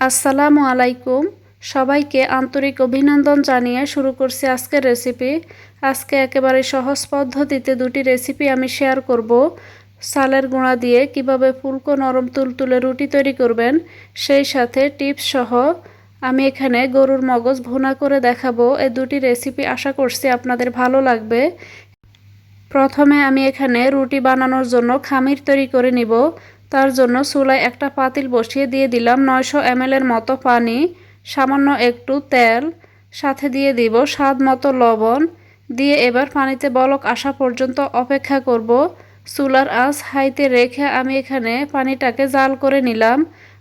আসসালামু আলাইকুম। সবাইকে আন্তরিক অভিনন্দন জানিয়ে শুরু করছি আজকের রেসিপি আজকে একেবারে সহজ পদ্ধতিতে দুটি রেসিপি আমি শেয়ার করব। সালের গুঁড়া দিয়ে কীভাবে ফুলকো নরম তুলতুলে রুটি তৈরি করবেন, সেই সাথে টিপস সহ আমি এখানে গরুর মগজ ভুনা করে দেখাবো। এই দুটি রেসিপি আশা করছি আপনাদের ভালো লাগবে। প্রথমে আমি এখানে রুটি বানানোর জন্য খামির তৈরি করে নিব। তার জন্য চুলায় একটা পাতিল বসিয়ে দিয়ে দিলাম। নয়শো এর মতো পানি, সামান্য একটু তেল, সাথে দিয়ে দিব স্বাদ মতো লবণ। দিয়ে এবার পানিতে বলক আসা পর্যন্ত অপেক্ষা করব। চুলার আঁচ হাইতে রেখে আমি এখানে পানিটাকে জাল করে নিলাম।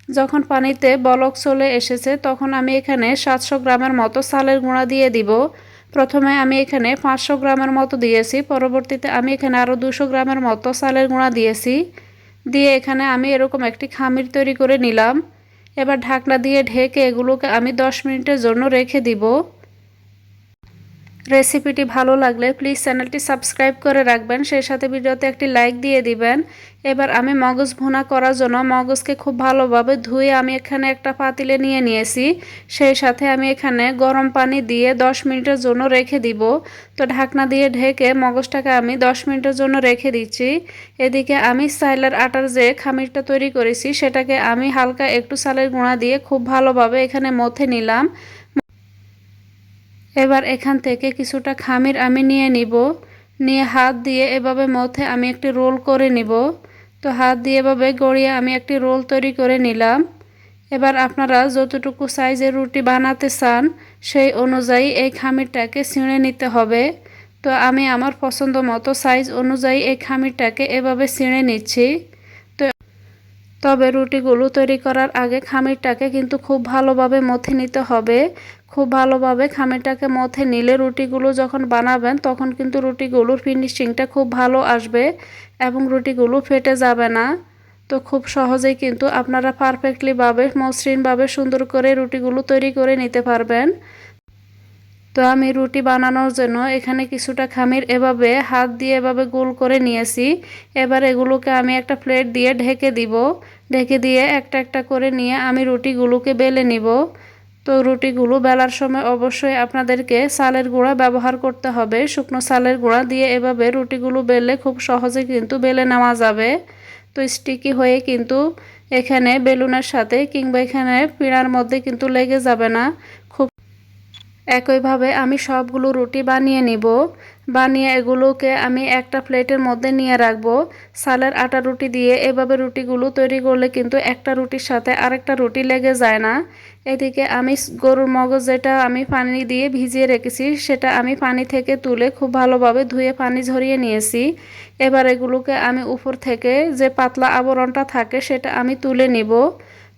যখন পানিতে বলক চলে এসেছে, তখন আমি এখানে সাতশো গ্রামের মতো চালের গুঁড়া দিয়ে দিব। প্রথমে আমি এখানে পাঁচশো গ্রামের মতো দিয়েছি, পরবর্তীতে আমি এখানে আরও দুশো গ্রামের মতো চালের গুঁড়া দিয়েছি। দিয়ে এখানে আমি এরকম একটি খামির তৈরি করে নিলাম। এবার ঢাকনা দিয়ে ঢেকে এগুলোকে আমি 10 মিনিটের জন্য রেখে দিব। রেসিপিটি ভালো লাগলে প্লিজ চ্যানেলটি সাবস্ক্রাইব করে রাখবেন। সেই সাথে ভিডিওতে একটি লাইক দিয়ে দিবেন। এবার আমি মগজ ভুনা করার জন্য মগজকে খুব ভালোভাবে ধুয়ে আমি এখানে একটা পাতিলে নিয়ে নিয়েছি। সেই সাথে আমি এখানে গরম পানি দিয়ে 10 মিনিটের জন্য রেখে দিব। তো ঢাকনা দিয়ে ঢেকে মগজটাকে আমি 10 মিনিটের জন্য রেখে দিচ্ছি। এদিকে আমি সাইলার আটার যে খামিরটা তৈরি করেছি, সেটাকে আমি হালকা একটু সালের গুঁড়া দিয়ে খুব ভালোভাবে এখানে মথে নিলাম। এবার এখান থেকে কিছুটা খামির আমি নিয়ে নিব। নিয়ে হাত দিয়ে এভাবে মধ্যে আমি একটি রোল করে নিব। তো হাত দিয়ে এভাবে গড়িয়ে আমি একটি রোল তৈরি করে নিলাম। এবার আপনারা যতটুকু সাইজের রুটি বানাতে চান, সেই অনুযায়ী এই খামিরটাকে ছিঁড়ে নিতে হবে। তো আমি আমার পছন্দ মতো সাইজ অনুযায়ী এই খামিরটাকে এভাবে ছিঁড়ে নিচ্ছি। তবে রুটিগুলো তৈরি করার আগে খামিরটাকে কিন্তু খুব ভালোভাবে মথে নিতে হবে। খুব ভালোভাবে খামিরটাকে মথে নিলে রুটিগুলো যখন বানাবেন, তখন কিন্তু রুটিগুলোর ফিনিশিংটা খুব ভালো আসবে এবং রুটিগুলো ফেটে যাবে না। তো খুব সহজেই কিন্তু আপনারা পারফেক্টলিভাবে মসৃণভাবে সুন্দর করে রুটিগুলো তৈরি করে নিতে পারবেন। তো আমি রুটি বানানোর জন্য এখানে কিছুটা খামির এভাবে হাত দিয়ে এভাবে গোল করে নিয়েছি। এবার এগুলোকে আমি একটা প্লেট দিয়ে ঢেকে দিব। ঢেকে দিয়ে একটা একটা করে নিয়ে আমি রুটিগুলোকে বেলে নিব। তো রুটিগুলো বেলার সময় অবশ্যই আপনাদেরকে সালের গুঁড়া ব্যবহার করতে হবে। শুকনো সালের গুঁড়া দিয়ে এভাবে রুটিগুলো বেলে খুব সহজে কিন্তু বেলে নেওয়া যাবে। তো স্টিকি হয়ে কিন্তু এখানে বেলুনের সাথে কিংবা এখানে পিঁড়ার মধ্যে কিন্তু লেগে যাবে না। খুব একইভাবে আমি সবগুলো রুটি বানিয়ে নিব। বানিয়ে এগুলোকে আমি একটা প্লেটের মধ্যে নিয়ে রাখব। সালের আটা রুটি দিয়ে এভাবে রুটিগুলো তৈরি করলে কিন্তু একটা রুটির সাথে আরেকটা রুটি লেগে যায় না। এদিকে আমি গরুর মগজ যেটা আমি পানি দিয়ে ভিজিয়ে রেখেছি, সেটা আমি পানি থেকে তুলে খুব ভালোভাবে ধুয়ে পানি ঝরিয়ে নিয়েছি। এবার এগুলোকে আমি উপর থেকে যে পাতলা আবরণটা থাকে, সেটা আমি তুলে নিব।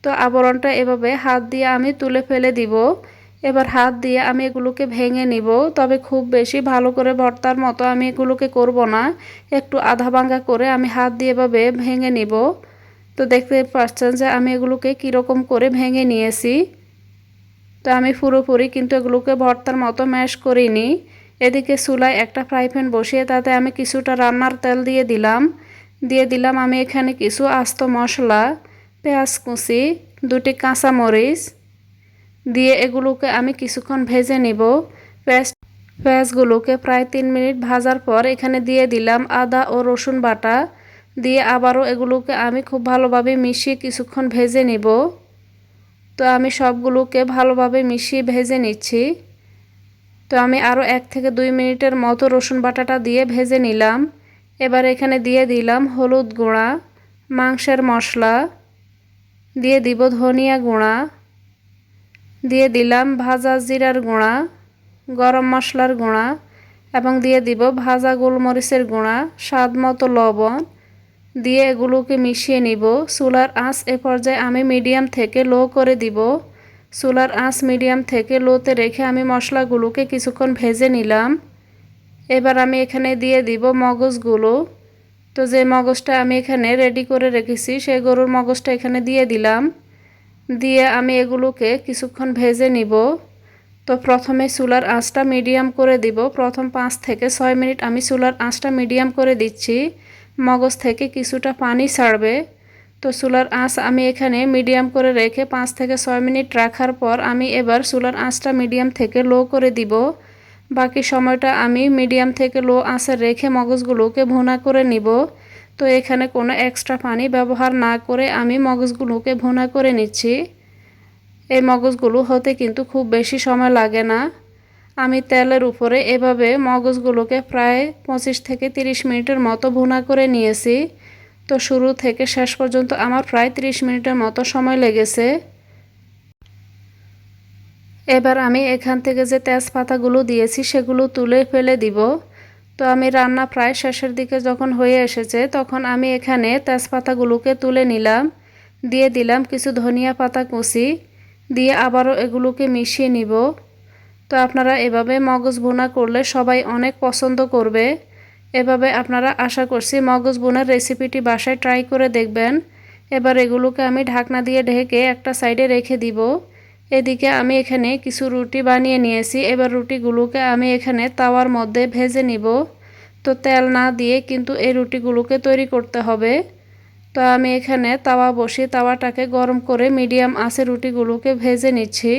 তো আবরণটা এভাবে হাত দিয়ে আমি তুলে ফেলে দিব। এবার হাত দিয়ে আমি এগুলোকে ভেঙে নিব। তবে খুব বেশি ভালো করে ভর্তার মতো আমি এগুলোকে করব না। একটু আধা ভাঙ্গা করে আমি হাত দিয়ে এভাবে ভেঙে নিব। তো দেখতে পাচ্ছেন যে আমি এগুলোকে কীরকম করে ভেঙে নিয়েছি। তো আমি পুরোপুরি কিন্তু এগুলোকে ভর্তার মতো ম্যাশ করিনি। এদিকে চুলায় একটা ফ্রাই প্যান বসিয়ে তাতে আমি কিছুটা রান্নার তেল দিয়ে দিলাম। দিয়ে দিলাম আমি এখানে কিছু আস্ত মশলা, পেঁয়াজ কুচি, দুটি কাঁচামরিচ দিয়ে এগুলোকে আমি কিছুক্ষণ ভেজে নিব। পেঁয়াজ পেঁয়াজগুলোকে প্রায় তিন মিনিট ভাজার পর এখানে দিয়ে দিলাম আদা ও রসুন বাটা। দিয়ে আবারও এগুলোকে আমি খুব ভালোভাবে মিশিয়ে কিছুক্ষণ ভেজে নিব। তো আমি সবগুলোকে ভালোভাবে মিশিয়ে ভেজে নিচ্ছি। তো আমি আরও এক থেকে দুই মিনিটের মতো রসুন বাটাটা দিয়ে ভেজে নিলাম। এবার এখানে দিয়ে দিলাম হলুদ গুঁড়া, মাংসের মশলা, দিয়ে দিব ধনিয়া গুঁড়া। দিয়ে দিলাম ভাজা জিরার গুঁড়া, গরম মশলার গুঁড়া এবং দিয়ে দিব ভাজা গোলমরিচের গুঁড়া, স্বাদ মতো লবণ। দিয়ে এগুলোকে মিশিয়ে নিব। চুলার আঁচ এ পর্যায়ে আমি মিডিয়াম থেকে লো করে দিব। চুলার আঁচ মিডিয়াম থেকে লোতে রেখে আমি মশলাগুলোকে কিছুক্ষণ ভেজে নিলাম। এবার আমি এখানে দিয়ে দিব মগজগুলো। তো যে মগজটা আমি এখানে রেডি করে রেখেছি সেই গরুর মগজটা এখানে দিয়ে দিলাম। দিয়ে আমি এগুলোকে কিছুক্ষণ ভেজে নিব। তো প্রথমে চুলার আঁচটা মিডিয়াম করে দিব। প্রথম পাঁচ থেকে ছয় মিনিট আমি চুলার আঁচটা মিডিয়াম করে দিচ্ছি। মগজ থেকে কিছুটা পানি ছাড়বে। তো চুলার আঁচ আমি এখানে মিডিয়াম করে রেখে পাঁচ থেকে ছয় মিনিট রাখার পর আমি এবার চুলার আঁচটা মিডিয়াম থেকে লো করে দিব। বাকি সময়টা আমি মিডিয়াম থেকে লো আঁচে রেখে মগজগুলোকে ভুনা করে নিব। তো এখানে কোনো এক্সট্রা পানি ব্যবহার না করে আমি মগজগুলোকে ভুনা করে নিচ্ছি। এই মগজগুলো হতে কিন্তু খুব বেশি সময় লাগে না। আমি তেলের উপরে এভাবে মগজগুলোকে প্রায় পঁচিশ থেকে তিরিশ মিনিটের মতো ভুনা করে নিয়েছি। তো শুরু থেকে শেষ পর্যন্ত আমার প্রায় তিরিশ মিনিটের মতো সময় লেগেছে। এবার আমি এখান থেকে যে তেজপাতাগুলো দিয়েছি সেগুলো তুলে ফেলে দিব। তো আমি রান্না প্রায় শেষের দিকে যখন হয়ে এসেছে, তখন আমি এখানে তেজপাতাগুলোকে তুলে নিলাম, দিয়ে দিলাম কিছু ধনিয়া পাতা কুচি, দিয়ে আবারও এগুলোকে মিশিয়ে নিব। তো আপনারা এভাবে মগজ বোনা করলে সবাই অনেক পছন্দ করবে। এভাবে আপনারা আশা করছি মগজ বোনার রেসিপিটি বাসায় ট্রাই করে দেখবেন। এবার এগুলোকে আমি ঢাকনা দিয়ে ঢেকে একটা সাইডে রেখে দিব। এদিকে আমি এখানে কিছু রুটি বানিয়ে নিয়েছি। এবার রুটিগুলোকে আমি এখানে তাওয়ার মধ্যে ভেজে নিব। তো তেল না দিয়ে কিন্তু এই রুটিগুলোকে তৈরি করতে হবে। তো আমি এখানে তাওয়া বসিয়ে তাওয়াটাকে গরম করে মিডিয়াম আঁচে রুটিগুলোকে ভেজে নিচ্ছি।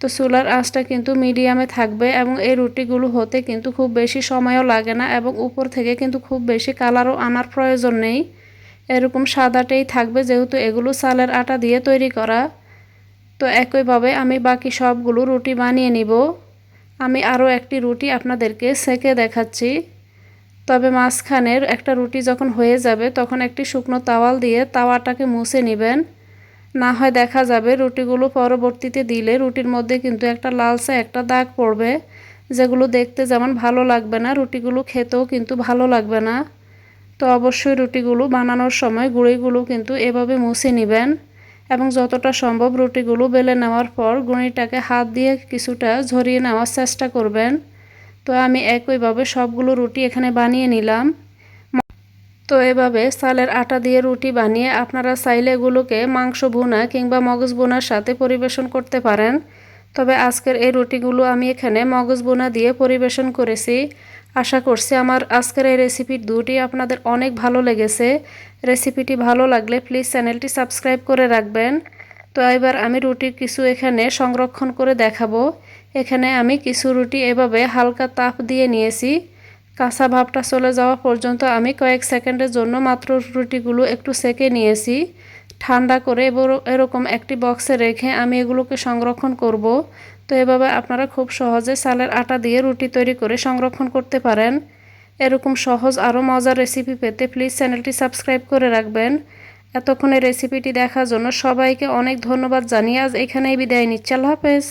তো চুলার আঁচটা কিন্তু মিডিয়ামে থাকবে এবং এই রুটিগুলো হতে কিন্তু খুব বেশি সময়ও লাগে না এবং উপর থেকে কিন্তু খুব বেশি কালারও আনার প্রয়োজন নেই। এরকম সাদাটেই থাকবে যেহেতু এগুলো চালের আটা দিয়ে তৈরি করা। তো একইভাবে আমি বাকি সবগুলো রুটি বানিয়ে নিব। আমি আরও একটি রুটি আপনাদেরকে সেকে দেখাচ্ছি। তবে মাঝখানের একটা রুটি যখন হয়ে যাবে, তখন একটি শুকনো তাওয়াল দিয়ে তাওয়াটাকে মুছে নেবেন। না হয় দেখা যাবে রুটিগুলো পরবর্তীতে দিলে রুটির মধ্যে কিন্তু একটা লালসা একটা দাগ পড়বে, যেগুলো দেখতে যেমন ভালো লাগবে না, রুটিগুলো খেতেও কিন্তু ভালো লাগবে না। তো অবশ্যই রুটিগুলো বানানোর সময় গুঁড়িগুলো কিন্তু এভাবে মুছে নেবেন। এবং যতটা সম্ভব রুটিগুলো বেলে নেওয়ার পর গুঁড়িটাকে হাত দিয়ে কিছুটা ঝরিয়ে নেওয়ার চেষ্টা করবেন। তো আমি একইভাবে সবগুলো রুটি এখানে বানিয়ে নিলাম। তো এভাবে চালের আটা দিয়ে রুটি বানিয়ে আপনারা চাইলে এগুলোকে মাংস বোনা কিংবা মগজ বোনার সাথে পরিবেশন করতে পারেন। তবে আজকের এই রুটিগুলো আমি এখানে মগজ বোনা দিয়ে পরিবেশন করেছি। আশা করছি আমার আজকের এই রেসিপির দুটি আপনাদের অনেক ভালো লেগেছে। রেসিপিটি ভালো লাগলে প্লিজ চ্যানেলটি সাবস্ক্রাইব করে রাখবেন। তো এবার আমি রুটি কিছু এখানে সংরক্ষণ করে দেখাবো। এখানে আমি কিছু রুটি এভাবে হালকা তাপ দিয়ে নিয়েছি। কাঁচা ভাবটা চলে যাওয়া পর্যন্ত আমি কয়েক সেকেন্ডের জন্য মাত্র রুটিগুলো একটু সেকে নিয়েছি। ঠান্ডা করে এরকম একটি বক্সে রেখে আমি এগুলোকে সংরক্ষণ করব। তো এভাবে আপনারা খুব সহজে চালের আটা দিয়ে রুটি তৈরি করে সংরক্ষণ করতে পারেন। এরকম সহজ আরও মজার রেসিপি পেতে প্লিজ চ্যানেলটি সাবস্ক্রাইব করে রাখবেন। এতক্ষণে রেসিপিটি দেখার জন্য সবাইকে অনেক ধন্যবাদ জানিয়ে আজ এখানেই বিদায় নিচ্ছি। আল্লাহ হাফেজ।